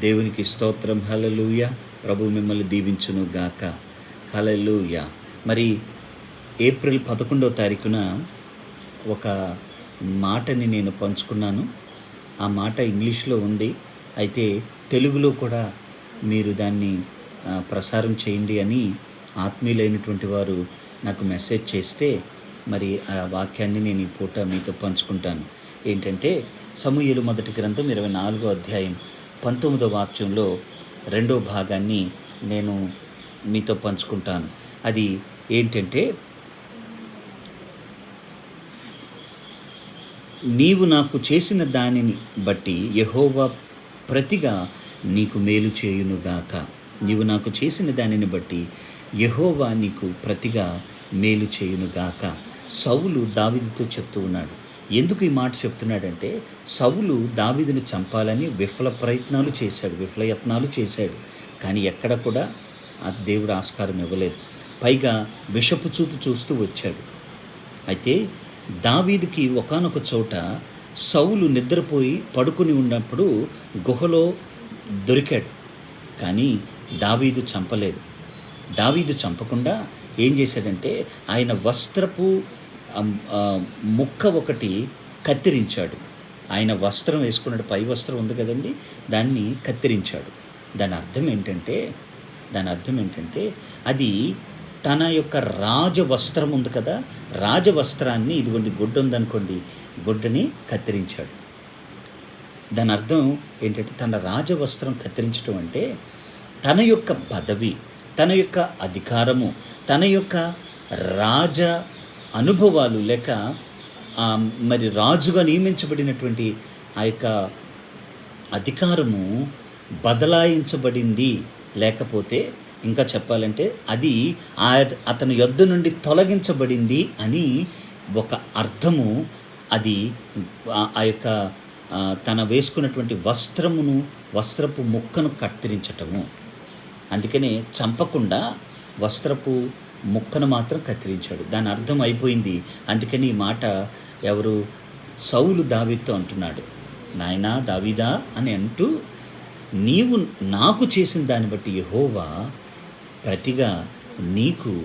దేవునికి స్తోత్రం. హలలుయ ప్రభు మిమ్మల్ని దీవించును గాక. హలలుయ మరి ఏప్రిల్ పదకొండవ తారీఖున ఒక మాటని నేను పంచుకున్నాను. ఆ మాట ఇంగ్లీష్లో ఉంది. అయితే తెలుగులో కూడా మీరు దాన్ని ప్రసారం చేయండి అని ఆత్మీయులైనటువంటి వారు నాకు మెసేజ్ చేస్తే మరి ఆ వాక్యాన్ని నేను ఈ పూట మీతో పంచుకుంటాను. ఏంటంటే సమూహలు మొదటి గ్రంథం ఇరవై నాలుగో అధ్యాయం పంతొమ్మిదో వాక్యంలో రెండో భాగాన్ని నేను మీతో పంచుకుంటాను. అది ఏంటంటే నీవు నాకు చేసిన దానిని బట్టి యహోవా ప్రతిగా నీకు మేలు చేయునుగాక నీవు నాకు చేసిన దానిని బట్టి యహోవా నీకు ప్రతిగా మేలు చేయునుగాక సౌలు దావిదితో చెప్తూ ఉన్నాడు ఎందుకు ఈ మాట చెప్తున్నాడంటే సౌలు దావిదును చంపాలని విఫల ప్రయత్నాలు చేశాడు విఫలయత్నాలు చేశాడు. కానీ ఎక్కడ కూడా ఆ దేవుడు ఆస్కారం ఇవ్వలేదు. పైగా విషపు చూపు చూస్తూ వచ్చాడు. అయితే దావీదుకి ఒకానొక చోట సౌలు నిద్రపోయి పడుకుని ఉన్నప్పుడు గుహలో దొరికాడు. కానీ దావీదు చంపలేదు. దావీదు చంపకుండా ఏం చేశాడంటే ఆయన వస్త్రపు ముక్క ఒకటి కత్తిరించాడు. ఆయన వస్త్రం వేసుకున్నాడు. పై వస్త్రం ఉంది కదండి. దాన్ని కత్తిరించాడు. దాని అర్థం ఏంటంటే దాని అర్థం ఏంటంటే అది తన యొక్క రాజవస్త్రం ఉంది కదా. రాజవస్త్రాన్ని ఇదిగోండి గుడ్డ ఉందనుకోండి గుడ్డని కత్తిరించాడు. దాని అర్థం ఏంటంటే తన రాజవస్త్రం కత్తిరించడం అంటే తన యొక్క పదవి తన యొక్క అధికారము తన యొక్క రాజ అనుభవాలు లేక మరి రాజుగా నియమించబడినటువంటి ఆ యొక్క అధికారము బదలాయించబడింది. లేకపోతే ఇంకా చెప్పాలంటే అది ఆ అతని యొద్ద నుండి తొలగించబడింది అని ఒక అర్థము అది ఆ- యొక్క తన వేసుకున్నటువంటి వస్త్రమును వస్త్రపు ముక్కను కత్తిరించటము. అందుకనే చంపకుండా వస్త్రపు ముక్కను మాత్రం కత్తిరించాడు. దాని అర్థం అయిపోయింది. అందుకని ఈ మాట ఎవరు? సౌలు దావీతో అంటున్నాడు. నాయనా దావీదా అని అంటూ నీవు నాకు చేసిన దాన్ని బట్టి యహోవా ప్రతిగా నీకు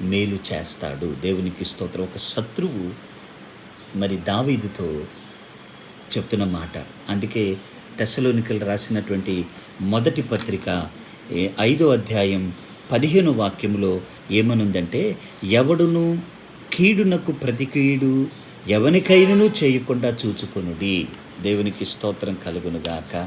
మేలు చేస్తాడు. దేవునికి స్తోత్రం. ఒక శత్రువు మరి దావీదుతో చెప్తున్న మాట. అందుకే దశలోనికలు రాసినటువంటి మొదటి పత్రిక ఐదో అధ్యాయం పదిహేను వాక్యంలో ఏమనుందంటే ఎవడును కీడునకు ప్రతి కీడు ఎవనికైనను చేయకుండా చూచుకొనుడి. దేవునికి స్తోత్రం కలుగునుగాక.